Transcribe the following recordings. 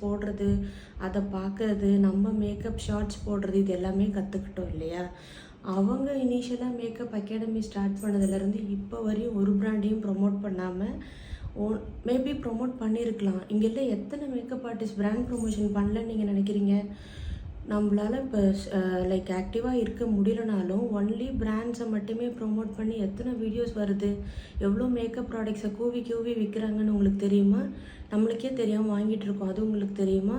போடுறது அதை பார்க்கறது நம்ம மேக்கப் ஷார்ட்ஸ் போடுறது இது எல்லாமே கற்றுக்கிட்டோம் இல்லையா? அவங்க இனிஷியலாக மேக்கப் அகாடமி ஸ்டார்ட் பண்ணதுலேருந்து இப்போ வரையும் ஒரு பிராண்டையும் ப்ரொமோட் பண்ணாமல் ஓ மேபி ப்ரொமோட் பண்ணியிருக்கலாம் இங்கெல்லாம் எத்தனை மேக்கப் ஆர்டிஸ்ட் பிராண்ட் ப்ரொமோஷன் பண்ணலன்னு நீங்கள் நினைக்கிறீங்க? நம்மளால் இப்போ லைக் ஆக்டிவாக இருக்க முடியலனாலும் ஒன்லி பிராண்ட்ஸை மட்டுமே ப்ரொமோட் பண்ணி எத்தனை வீடியோஸ் வருது எவ்வளோ மேக்கப் ப்ராடக்ட்ஸை கூவி கூவி விற்கிறாங்கன்னு உங்களுக்கு தெரியுமா? நம்மளுக்கே தெரியாமல் வாங்கிட்டு இருக்கோம். அது உங்களுக்கு தெரியுமா?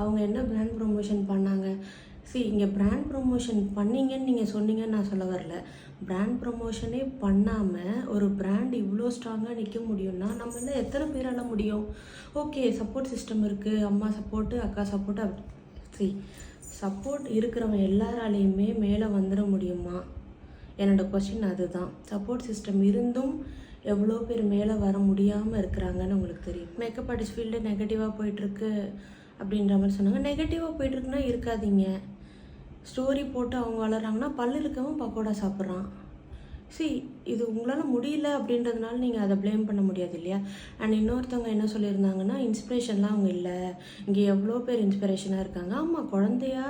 அவங்க என்ன பிராண்ட் ப்ரொமோஷன் பண்ணாங்க? சரி இங்கே பிராண்ட் ப்ரொமோஷன் பண்ணீங்கன்னு நீங்கள் சொன்னீங்கன்னு நான் சொல்ல வரல. பிராண்ட் ப்ரொமோஷனே பண்ணாமல் ஒரு பிராண்ட் இவ்வளோ ஸ்ட்ராங்காக நிற்க முடியும்னா நம்ம என்ன எத்தனை பேரால முடியும்? ஓகே சப்போர்ட் சிஸ்டம் இருக்குது அம்மா சப்போர்ட்டு அக்கா சப்போர்ட்டு சரி சப்போர்ட் இருக்கிறவங்க எல்லாராலையுமே மேலே வந்துட முடியுமா? என்னோட கொஷின் அதுதான். சப்போர்ட் சிஸ்டம் இருந்தும் எவ்வளோ பேர் மேலே வர முடியாமல் இருக்கிறாங்கன்னு உங்களுக்கு தெரியும். மேக்கப் ஆர்டிஸ்ட் ஃபீல்டு நெகட்டிவாக போயிட்டுருக்கு அப்படின்ற மாதிரி சொன்னாங்க. நெகட்டிவாக போயிட்டுருக்குன்னா இருக்காதீங்க. ஸ்டோரி போட்டு அவங்க வளர்றாங்கன்னா பல்லு இருக்கவும் பக்கோடா சாப்பிட்றான். சி இது உங்களால் முடியல அப்படின்றதுனால நீங்கள் அதை ப்ளேம் பண்ண முடியாது இல்லையா? அண்ட் இன்னொருத்தவங்க என்ன சொல்லியிருந்தாங்கன்னா இன்ஸ்பிரேஷன்லாம் அவங்க இல்லை. இங்கே எவ்வளோ பேர் இன்ஸ்பிரேஷனாக இருக்காங்க. ஆமாம் குழந்தையா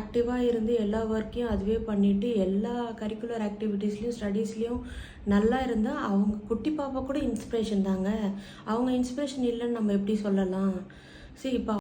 ஆக்டிவாக இருந்து எல்லா ஒர்க்கையும் அதுவே பண்ணிவிட்டு எல்லா கரிக்குலர் ஆக்டிவிட்டீஸ்லேயும் ஸ்டடீஸ்லேயும் நல்லா இருந்தால் அவங்க குட்டி பாப்பா கூட இன்ஸ்பிரேஷன் தாங்க. அவங்க இன்ஸ்பிரேஷன் இல்லைன்னு நம்ம எப்படி சொல்லலாம்? See இப்போ